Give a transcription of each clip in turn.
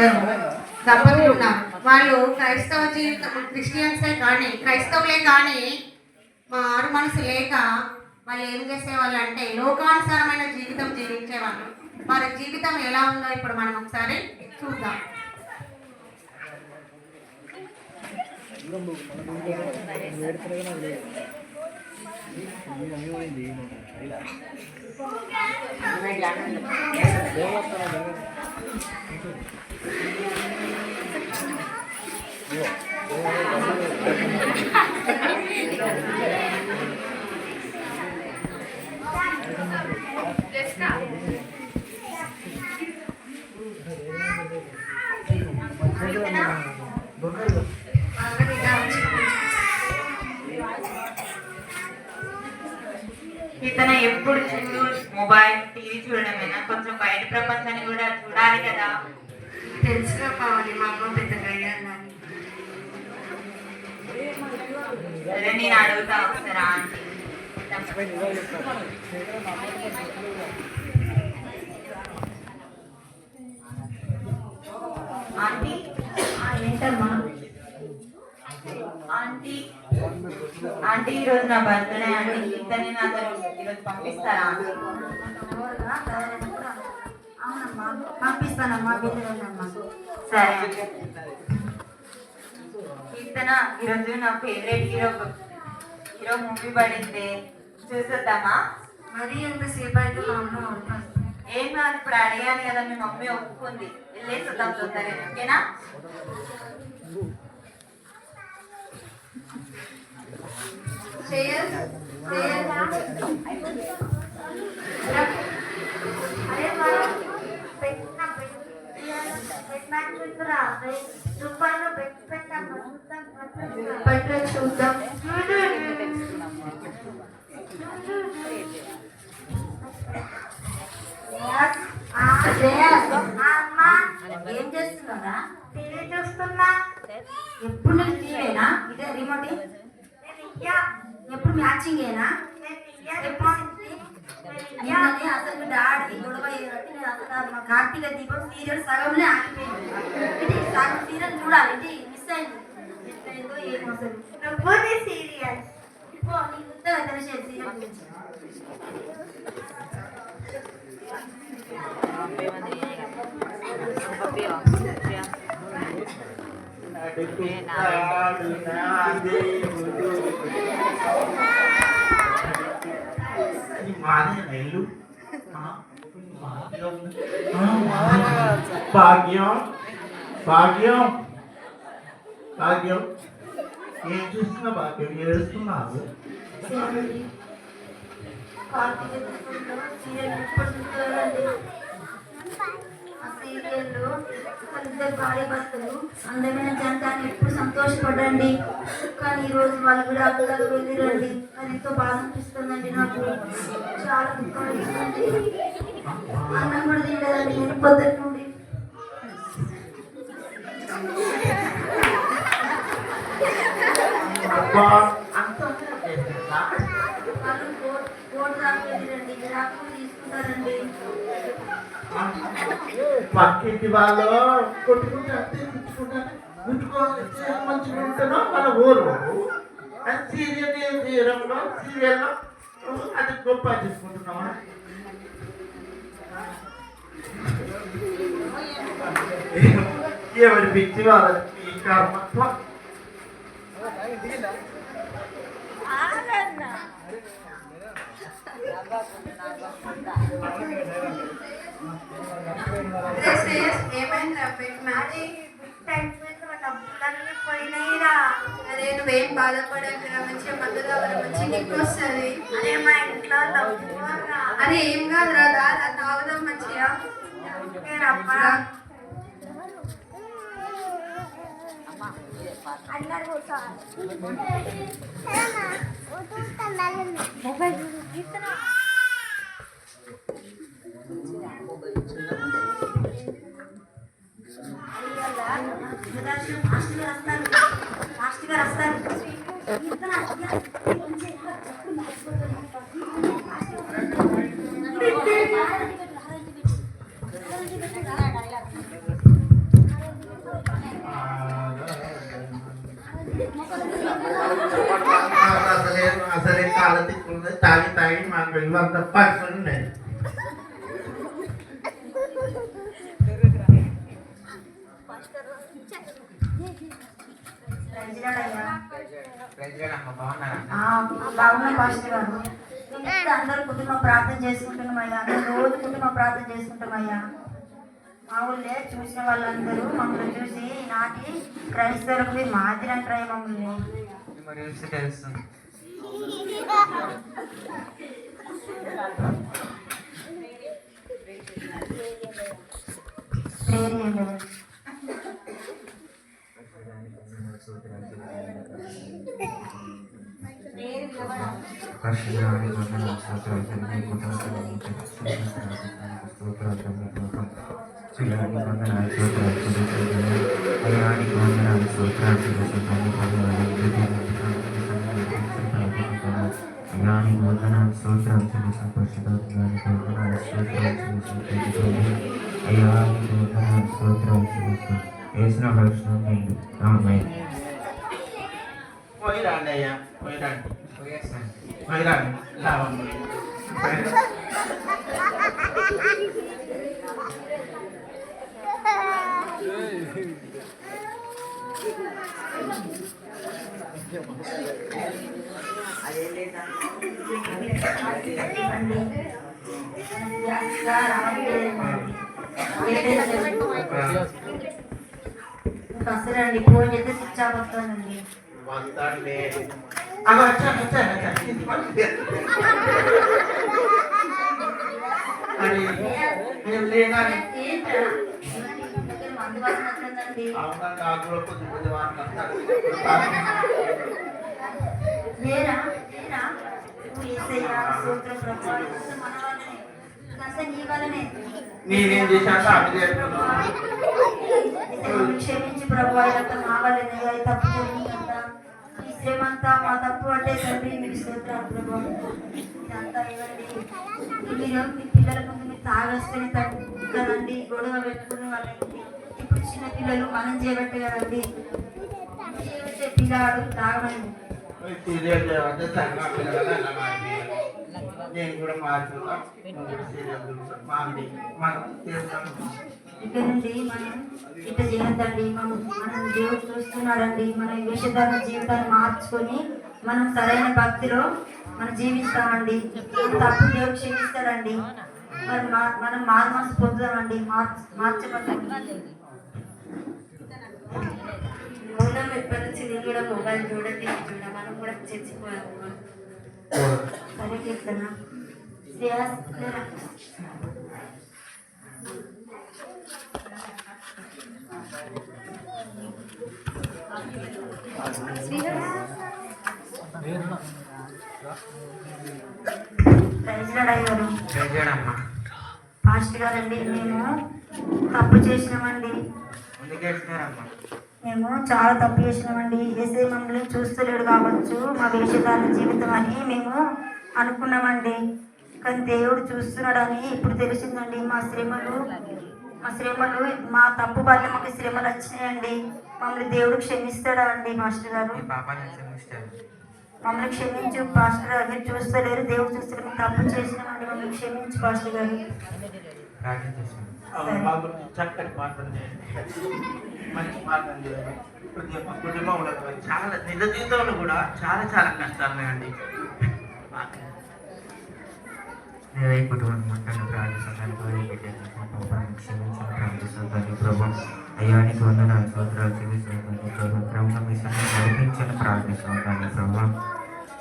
ఇద్దరు దంపతులు ఉన్నారు వాళ్ళు క్రైస్తవ జీవితం క్రిస్టియన్సే కానీ క్రైస్తవులే కానీ మారు మనసు లేక వాళ్ళు ఏం చేసేవాళ్ళు అంటే లోకానుసారమైన జీవితం జీవించేవాళ్ళు. వారి జీవితం ఎలా ఉందో ఇప్పుడు మనం ఒకసారి చూద్దాం. Let's go. అదే నేను అడుగుతా ఒకసారి ఆంటీ. ఆంటీ? ఏంటమ్మా ఆంటీ ఆంటీ ఈరోజు నా బర్త్డే ఆంటీ. ఇతన్ని నాతో ఈరోజు పంపిస్తారా? అవునమ్మా పంపిస్తానమ్మా వెళ్ళమ్మా సరే కీర్తన ఈరోజు నా ఫేవరెట్ హీరో హీరో మూవీ పడింది చూసేద్దామా మరి ఎంతసేపు అయితే మా అమ్మ ఏం కాదు ఇప్పుడు అడిగాను కదా మీ మమ్మీ ఒప్పుకుంది వెళ్ళేసి వద్దాం తొందరగా ఓకేనా అరే మనం పెట్టిన పెట్టిన చూస్తురా రూపాయలు పెట్టి చూద్దాం శ్రేయస్ కార్తీక దీపం సీరియల్ సగంలో ఆగిపోయింది ఇది సగం సీరియల్ చూడాలి ఇది మిస్ అయింది ఎట్లయిందో ఏమో అసలు నువ్వు సీరియస్ పో, నీకు ఉందా తెలిసే సీరియల్ గురించి భాగ్యం. భాగ్యం. భాగ్యం. ఏం చూస్తున్నా భాగ్యం? ఏడుస్తున్నావు కార్తీక సీరియల్ ఆ సీరియల్లో భార్య భర్తలు అందమైన జనతాన్ని ఎప్పుడు సంతోషపడండి. కానీ ఈ రోజు వాళ్ళు కూడా అక్కడికి వెళ్ళిరండి. అది ఎంతో బాధ అనిపిస్తుందండి నాకు. చాలా దుఃఖం అన్నం కూడా తినలేదండి నేను పొద్దున్న నుండి. పక్కింటి వాళ్ళు కొట్టుకుంటే అంతే గుచ్చుకోవాలి మంచిగా ఉంటేనో మన ఊరు. అది సీరియల్ తీయడంలో సీరియల్లో అది గొప్ప తీసుకుంటున్నావా ఎవరి పిచ్చి వాళ్ళకి ఈ కర్మ? ఏమైంది అది తల్లి మీద పోయినాయిరా అరే నువ్వేం బాధపడకురా మంచిగా మద్దతు కావాలి మంచి నీకు వస్తుంది అరే మా ఇంట్లో డబ్బు అరే ఏం కాదురా దా దా తాగుదాం మంచిగా నేనమ్మా అందరు సదాశివ మాస్టర్ గారు వస్తారు మాస్టర్ గారు వస్తారు అసలే అసలే కాలం తిప్పుకుంది తాగి తాగి మాకు వెళ్ళి అంత పర్సన్ ఉండేది ప్రజలమ్మ బాగున్నారా ఆ, బాగున్నా పాస్టర్ గారు అందరూ కుటుంబ ప్రార్థన చేసుకుంటున్నామయ్యా. అందరూ రోజు కుటుంబ ప్రార్థన చేసుకుంటామయ్యా మా ఊళ్ళే చూసిన వాళ్ళందరూ మమ్మల్ని చూసి నాటి క్రైస్తవులకు మాదిరి అంటారా మమ్మల్ని. తెలుస్తుంది వేసిన లక్షణం ఉంది ఆమె పోయి రండి అయ్యా పోయి రండి పోయేస్తాను పోయి రండి లాభం ఇంకా అసలండి ఫోన్ చేస్తే స్విచ్ ఆఫ్ వస్తుందండి. వచ్చాను వచ్చాను వచ్చాను నేను మందు వాసన వస్తుందండి అవునా నాకు కూడా కొంచెం లేరా లేరా నువ్వు మన వల్లనే. నీ వల్లనే. నేనేం చేశాను అవి చేస్తున్నాను క్షమించి ప్రభు మా వల్లనే తప్పు జరిగిందంతా ఈ శ్రమ అంతా మా తప్పు అంటే తండ్రి మీకు స్తోత్రాలు ప్రభు. ఇదంతా ఇవ్వండి. మీరు మీ పిల్లల ముందు మీరు తాగొస్తేనే తప్పు కదండి గొడవ పెట్టుకునే వాళ్ళకి ఇప్పుడు చిన్న పిల్లలు మనం చేయబట్టే కదండి. పిల్లాడు తాగమని. నేను కూడా మనం చేస్తాం ఇక్కడ నుండి మనం ఇట్లా చేయొద్దండి. మనం మనం దేవుడు చూస్తున్నాడండి. మన వేషధారణ జీవితాన్ని మార్చుకొని మనం సరైన భక్తిలో మనం జీవిస్తామండి. తప్పు దేవుడు క్షమిస్తాడండి. మరి మనం మారు మనసు పొందుదామండి. మార్చ మౌనం ఎప్పటి నుంచి నేను కూడా మొబైల్ చూడండి చూడ మనం కూడా చచ్చిపోయాము. సరే కీర్తన. పాస్టర్ గారండి మేము తప్పు చేసినామండి. వేస్తున్నారమ్మా మేము చాలా తప్పు చేసినామండి. ఏసే మమ్మల్ని చూస్తలేడు కావచ్చు మా వేషధారణ జీవితం అని మేము అనుకున్నామండి. కానీ దేవుడు చూస్తున్నాడని ఇప్పుడు తెలిసిందండి. మా శ్రమలు మా శ్రమలు మా తప్పు వల్ల మాకు శ్రమలు వచ్చినాయండి. మమ్మల్ని దేవుడు క్షమిస్తాడా అండి మాస్టర్ గారు? మమ్మల్ని క్షమించు పాస్టర్ గారు. మీరు చూస్తలేరు దేవుడు చూస్తారు తప్పు చేసినామండి. మమ్మల్ని క్షమించు పాస్టర్ గారు. ప్రార్థన చేస్తాను అవును, బాబు చక్కటి చేయండి మంచి ప్రతి ఒక్క కుటుంబంలో కూడా చాలా నిజ జీవితంలో కూడా చాలా చాలా కష్టాలు ఉన్నాయండి. నేను ఈ కుటుంబం మొత్తాన్ని ప్రార్థిస్తాను క్షమించిన ప్రార్థిస్తాను అయ్యానికి ప్రభు ప్రభు మీ సమయం నడిపించని ప్రార్థిస్తాను ప్రభావం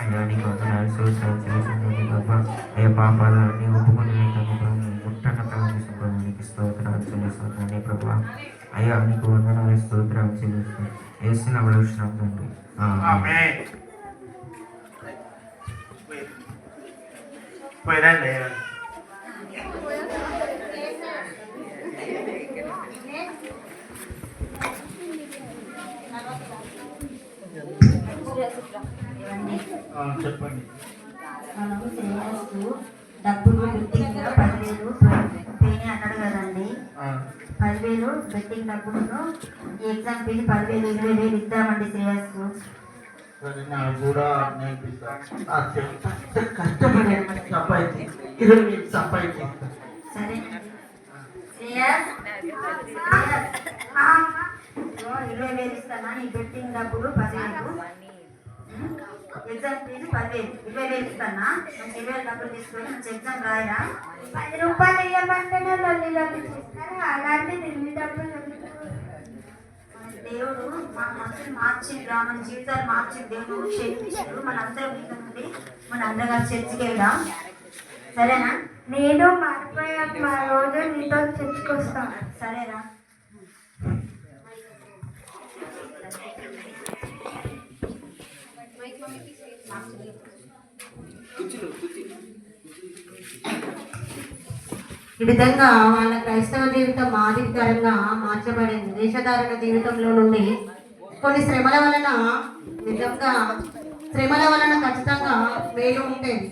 అయ్యానికి వందనాలు స్తోత్రాలు చెల్లిస్తాను ప్రభావ ఏ పాపాలన్నీ ఒప్పుకొని ప్రభు ప్రభు. నీకు స్తోత్రాలు చెల్లిస్తాను ప్రభావ. అయ్యానికి వందనాలు స్తోత్రాలు చెల్లిస్తాను వేసిన. పోయిరండి ఆ, చెప్పండి. మనం శ్రేయస్సు డబ్బులు పదివేలు బెట్టింగ్ డబ్బులను ఈ ఎగ్జామ్ ఫీజు పదివేలు ఇరవై వేలు ఇద్దామండి శ్రేయస్కు కష్టపడి సంపాదించి ఇరవై వేలు సంపాదించి శ్రేయస్ ఇరవై వేలు ఇస్తానా. నీ బెట్టింగ్ డబ్బులు పదివేలు ఎగ్జామ్ ఫీజు పదివేలు. ఇరవై వేలు ఇస్తానా? మంచి ఇరవై వేలు డబ్బులు తీసుకొని ఎగ్జామ్ రాయరా? పది రూపాయలు ఇవ్వమంటేనే లొల్లి లొల్లి ఎందుకు? మన దేవుడు మన మనసుని మార్చిండ్రా మన జీవితాలు మార్చి దేవుడు క్షమించాడు. మన అందరం మీద నుండి మన అందరం చర్చికి వెళ్దాం. సరేనా? నేను మారిపోయాక మా రోజు నీతో చర్చకొస్తాను సరేనా ఈ విధంగా వాళ్ళ క్రైస్తవ జీవితం మాదిరికరంగా మార్చబడింది. దేశధారణ జీవితంలో నుండి కొన్ని శ్రమల వలన నిజంగా శ్రమల వలన ఖచ్చితంగా మేలు ఉండేది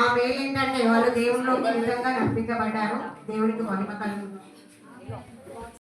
ఆ మేలు ఏంటంటే వాళ్ళు దేవుళ్ళలోకి నిజంగా నడిపించబడ్డారు. దేవుడికి మహిమ కలుగు